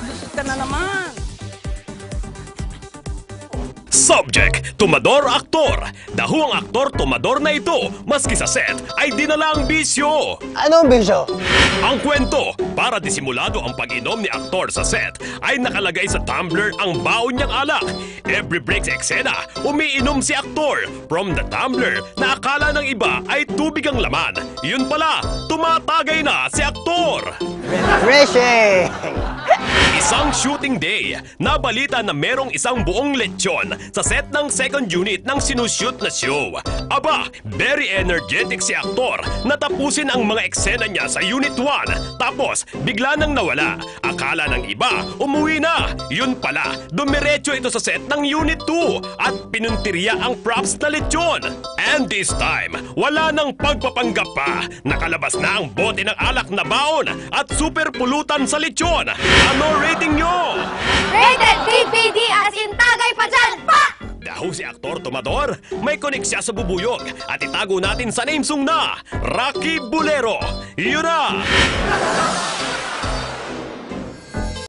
Busit ka na naman. Subject, tumador aktor. Dahuang aktor tumador na ito, maski sa set ay dinala ang bisyo. Anong bisyo? Ang kwento, para disimulado ang pag-inom ni aktor sa set, ay nakalagay sa tumbler ang baon niyang alak. Every break sa eksena, umiinom si aktor from the tumbler na akala ng iba ay tubig ang laman. Yun pala, tumatagay na si aktor. Refreshing! Isang shooting day, nabalita na merong isang buong lechon sa set ng second unit ng sinushoot na show. Aba, very energetic si aktor. Natapusin ang mga eksena niya sa unit 1, tapos bigla nang nawala. Akala ng iba, umuwi na. Yun pala, dumiretso ito sa set ng unit 2 at pinuntirya ang props na lechon. And this time, wala nang pagpapanggap pa. Nakalabas na ang bote ng alak na baon at super pulutan sa lechon. Ano rating nyo? Rated DVD as in tagay pa dyan! Pa! Daho si aktor Tomador, may konek siya sa bubuyog at itago natin sa name song na Rocky Bulero. Yun na!